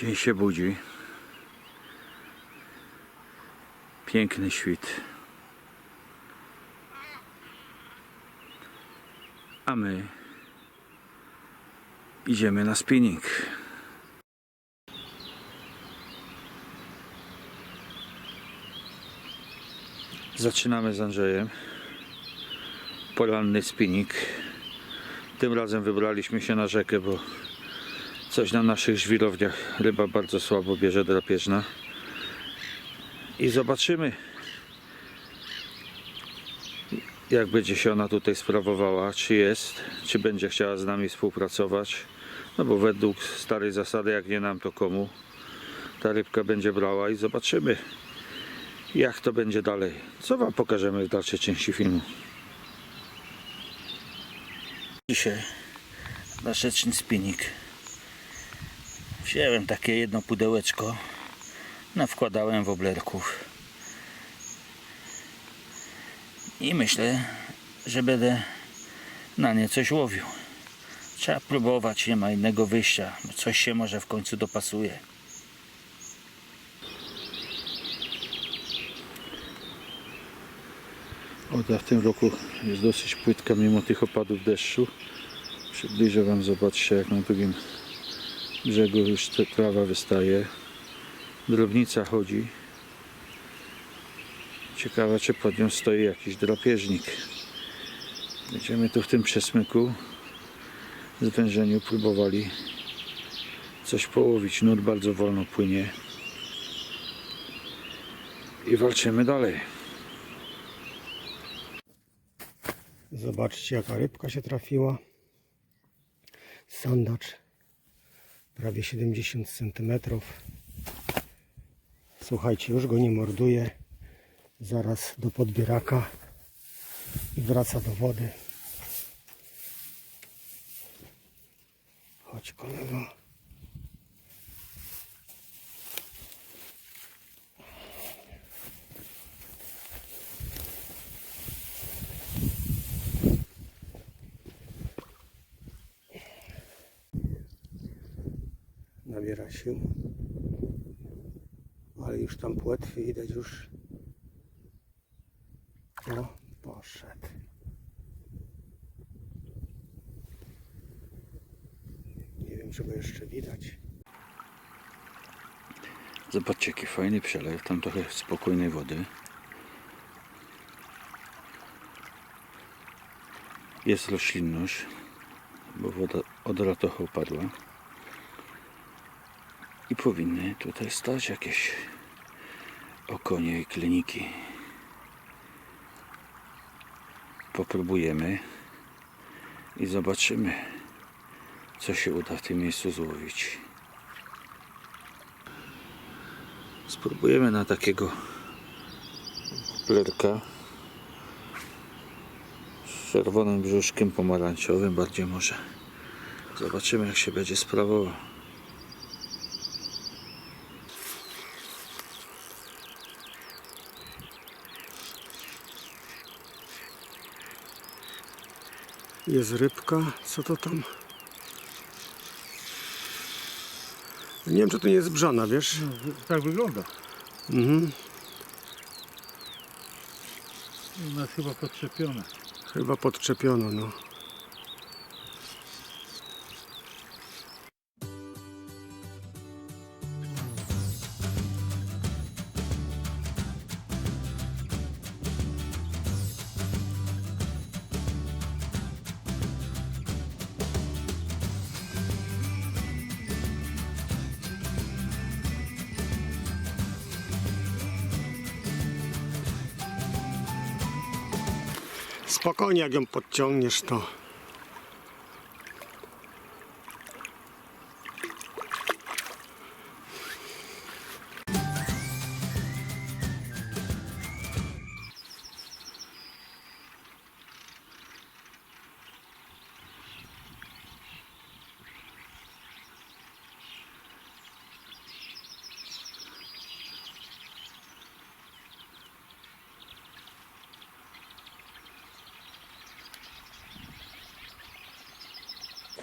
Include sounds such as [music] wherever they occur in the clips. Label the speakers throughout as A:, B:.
A: Dzień się budzi. Piękny świt. A my idziemy na spinning. Zaczynamy z Andrzejem. Poranny spinning. Tym razem wybraliśmy się na rzekę, bo coś na naszych żwirowniach ryba bardzo słabo bierze drapieżna. I zobaczymy, jak będzie się ona tutaj sprawowała, czy jest, czy będzie chciała z nami współpracować. No bo według starej zasady, jak nie nam, to komu ta rybka będzie brała i zobaczymy, jak to będzie dalej. Co Wam pokażemy w dalszej części filmu. Dzisiaj naszeczny spinning. Wziąłem takie jedno pudełeczko, nawkładałem woblerków i myślę, że będę na nie coś łowił. Trzeba próbować, nie ma innego wyjścia. Coś się może w końcu dopasuje. Woda w tym roku jest dosyć płytka mimo tych opadów deszczu. Przybliżę Wam, zobaczcie jak na drugim brzegu już trawa wystaje. Drobnica chodzi. Ciekawe czy pod nią stoi jakiś drapieżnik. Będziemy tu w tym przesmyku zwężeniu próbowali coś połowić. Nut bardzo wolno płynie. I walczymy dalej.
B: Zobaczcie jaka rybka się trafiła. Sandacz prawie 70 cm. Słuchajcie, już go nie morduje. Zaraz do podbieraka i wraca do wody. Chodź kolego. Nabiera sił. Ale już tam płetwy widać już. O, poszedł. Nie wiem, czy go jeszcze widać.
A: Zobaczcie jaki fajny przelew, tam trochę spokojnej wody. Jest roślinność, bo woda odra trochę opadła. I powinny tutaj stać jakieś okonie i kliniki. Popróbujemy i zobaczymy, co się uda w tym miejscu złowić. Spróbujemy na takiego plerka z czerwonym brzuszkiem pomarańczowym, bardziej może. Zobaczymy jak się będzie sprawował.
B: Jest rybka. Co to tam? Nie wiem, czy to nie jest brzana, wiesz?
C: Tak wygląda.
B: Mhm.
C: U nas chyba podczepione.
B: Chyba podczepiono, no. Spokojnie, jak ją podciągniesz, to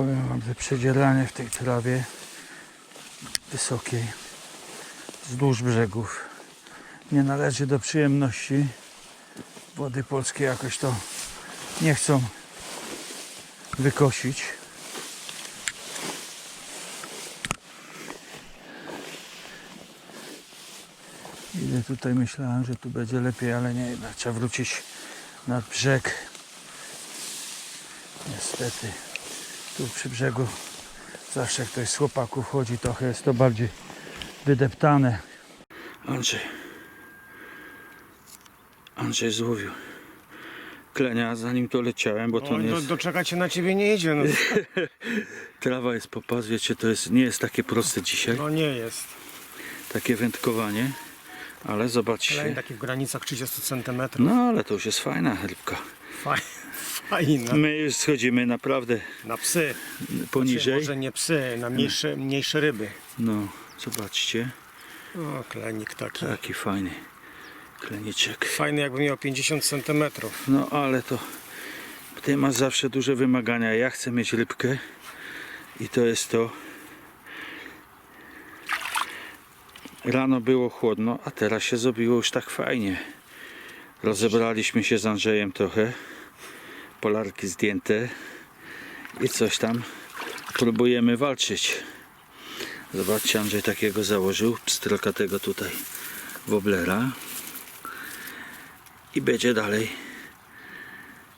A: Powiem wam, że przedzieranie w tej trawie wysokiej wzdłuż brzegów. Nie należy do przyjemności. Wody polskie jakoś to nie chcą wykosić. Idę tutaj, myślałem, że tu będzie lepiej, ale nie, jednak trzeba wrócić nad brzeg. Niestety, tu przy brzegu zawsze ktoś z chłopaków chodzi, trochę jest to bardziej wydeptane. Andrzej. Andrzej złowił klenia, zanim to leciałem, bo to nie
B: do,
A: jest...
B: doczekać się na ciebie nie jedzie. No, [laughs]
A: Trawa jest po pas, wiecie, to jest, nie jest takie proste dzisiaj,
B: no nie jest.
A: takie wędkowanie, ale zobaczcie.
B: taki w granicach 30 cm.
A: No ale to już jest fajna rybka.
B: Faj, fajna.
A: My już schodzimy naprawdę
B: Na psy.
A: poniżej.
B: Może nie psy, na mniejsze, mniejsze ryby.
A: No, zobaczcie,
B: O, klenik taki.
A: taki fajny kleniczek.
B: Fajny jakby miał 50 cm.
A: No ale to ty masz zawsze duże wymagania. Ja chcę mieć rybkę i to jest to. Rano było chłodno, a teraz się zrobiło już tak fajnie. Rozebraliśmy się z Andrzejem trochę. Polarki zdjęte i coś tam próbujemy walczyć. Zobaczcie, Andrzej takiego założył, pstrokatego tutaj woblera i będzie dalej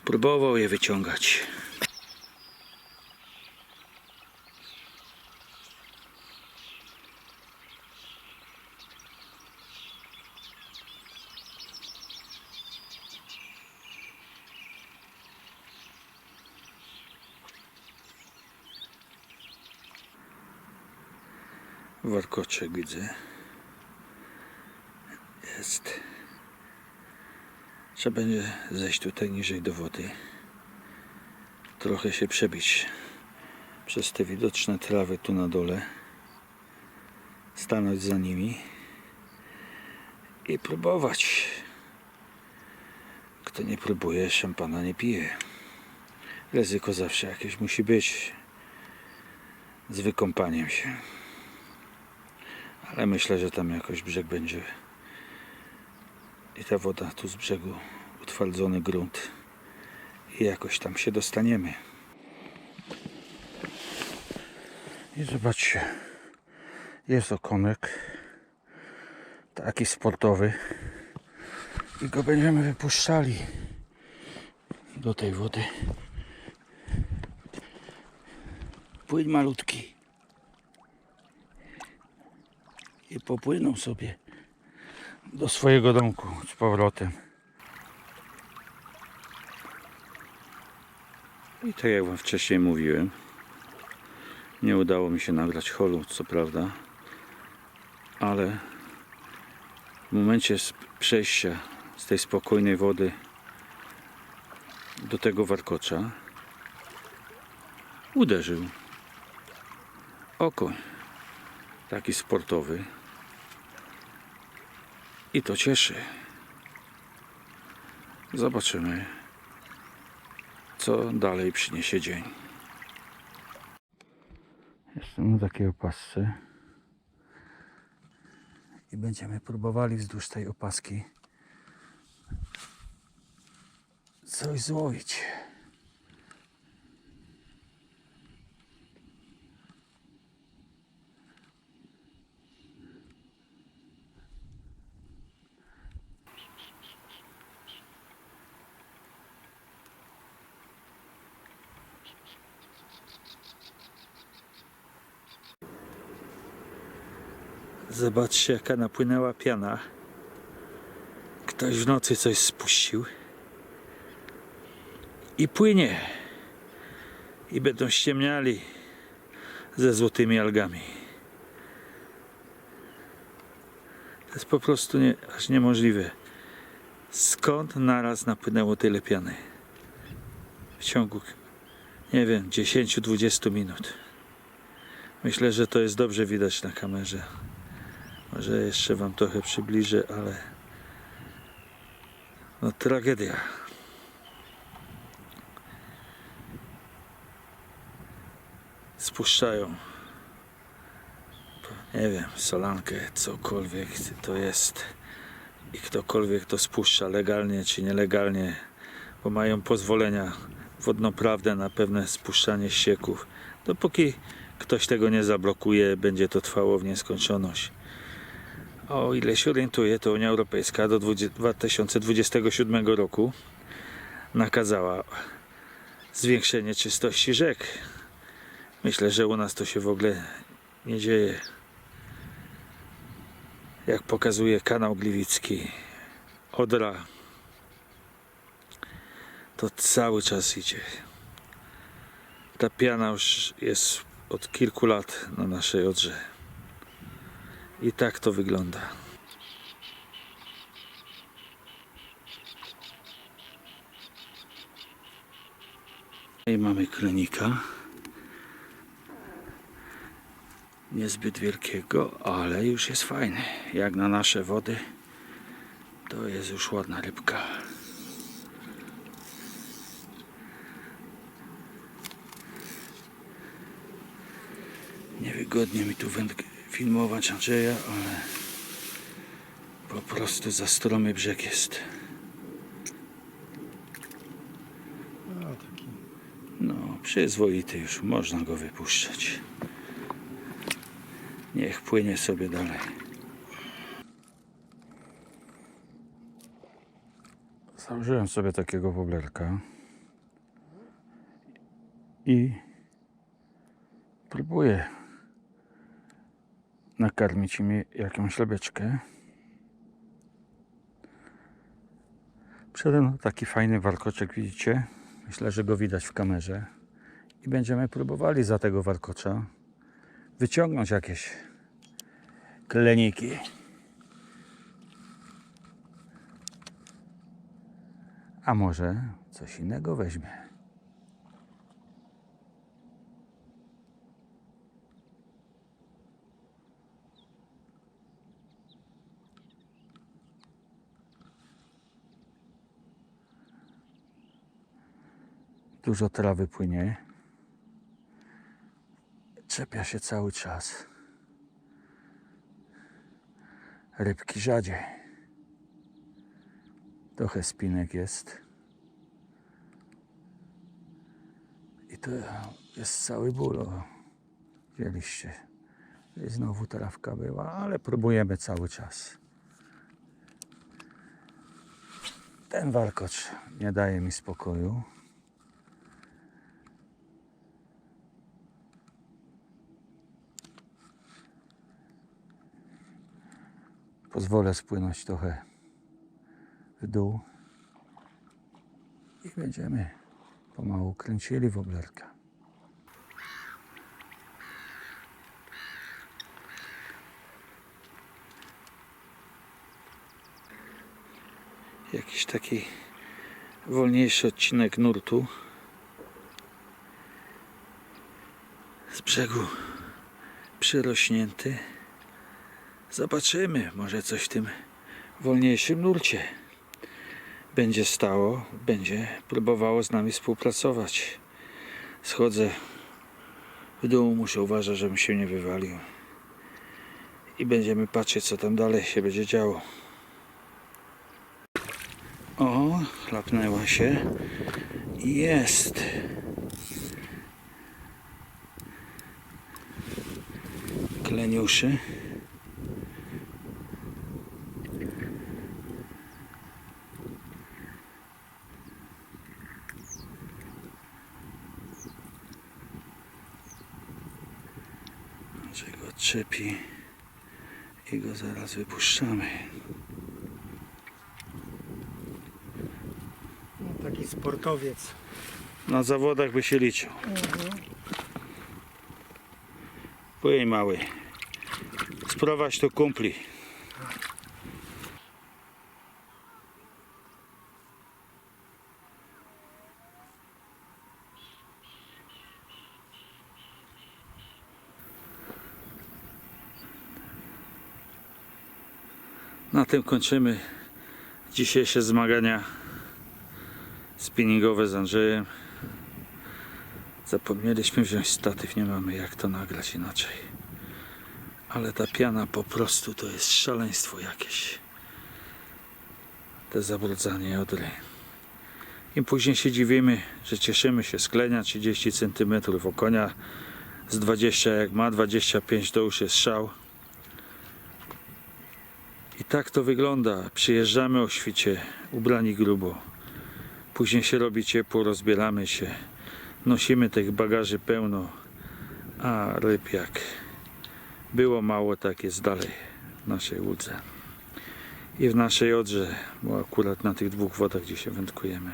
A: próbował je wyciągać. Warkoczek widzę. Jest. Trzeba będzie zejść tutaj niżej do wody. Trochę się przebić przez te widoczne trawy tu na dole. Stanąć za nimi i próbować. Kto nie próbuje, szampana nie pije. Ryzyko zawsze jakieś musi być z wykąpaniem się. Ale myślę, że tam jakoś brzeg będzie i ta woda tu z brzegu, utwardzony grunt i jakoś tam się dostaniemy. I zobaczcie, jest okonek, taki sportowy i go będziemy wypuszczali do tej wody. Płyn malutki i popłyną sobie do swojego domku z powrotem. I tak jak Wam wcześniej mówiłem, nie udało mi się nagrać holu, co prawda, ale w momencie przejścia z tej spokojnej wody do tego warkocza uderzył okoń, taki sportowy. I to cieszy. Zobaczymy, co dalej przyniesie dzień. Jestem na takiej opasce. I będziemy próbowali wzdłuż tej opaski coś złowić. Zobaczcie, jaka napłynęła piana. Ktoś w nocy coś spuścił. I płynie. I będą ściemniali ze złotymi algami. To jest po prostu nie, aż niemożliwe. Skąd naraz napłynęło tyle piany? W ciągu, nie wiem, 10-20 minut. Myślę, że to jest dobrze widać na kamerze. Może jeszcze Wam trochę przybliżę, ale no tragedia. Spuszczają. nie wiem, solankę, cokolwiek to jest i ktokolwiek to spuszcza legalnie czy nielegalnie, bo mają pozwolenia wodnoprawne na pewne spuszczanie ścieków. Dopóki ktoś tego nie zablokuje, będzie to trwało w nieskończoność. O ile się orientuję, to Unia Europejska do 20 2027 roku nakazała zwiększenie czystości rzek. Myślę, że u nas to się w ogóle nie dzieje. Jak pokazuje kanał Gliwicki, Odra, to cały czas idzie. Ta piana już jest od kilku lat na naszej Odrze. I tak to wygląda. I mamy klenika. Niezbyt wielkiego, ale już jest fajny. Jak na nasze wody, to jest już ładna rybka. Niewygodnie mi tu węd- filmować Andrzeja, ale po prostu za stromy brzeg jest.
B: Taki.
A: No, przyzwoity już, można go wypuszczać. Niech płynie sobie dalej. Założyłem sobie takiego woblerka i próbuję nakarmić im jakąś lebeczkę. Przede mną taki fajny warkoczek, widzicie? Myślę, że go widać w kamerze. I będziemy próbowali za tego warkocza wyciągnąć jakieś kleniki. A może coś innego weźmie. Dużo trawy płynie. Czepia się cały czas. Rybki rzadziej. Trochę spinek jest. I to jest cały ból. O, Widzieliście. I znowu trawka była, ale próbujemy cały czas. Ten warkocz nie daje mi spokoju. Pozwolę spłynąć trochę w dół i będziemy pomału kręcili woblerka. Jakiś taki wolniejszy odcinek nurtu z brzegu przyrośnięty. Zobaczymy, może coś w tym wolniejszym nurcie będzie stało, będzie próbowało z nami współpracować. Schodzę w dół, muszę uważać, żebym się nie wywalił. I będziemy patrzeć, co tam dalej się będzie działo. O, chlapnęła się. Jest. Kleniuszy. Że go odczepi i go zaraz wypuszczamy.
B: No, taki sportowiec.
A: Na zawodach by się liczył. Płyń mały. Sprowadź to kumpli. Na tym kończymy dzisiejsze zmagania spinningowe z Andrzejem. Zapomnieliśmy wziąć statyw, nie mamy jak to nagrać inaczej. Ale ta piana po prostu to jest szaleństwo jakieś. Te zabrudzanie odry. I później się dziwimy, że cieszymy się z klenia 30 cm, o konia z 20 jak ma, 25 to już jest szał. I tak to wygląda. Przyjeżdżamy o świcie, ubrani grubo. Później się robi ciepło, rozbieramy się. Nosimy tych bagaży pełno, a ryb jak było mało, tak jest dalej w naszej łódze. I w naszej odrze, bo akurat na tych dwóch wodach, gdzie się wędkujemy.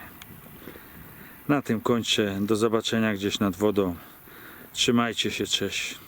A: Na tym kończę. Do zobaczenia gdzieś nad wodą. Trzymajcie się, cześć.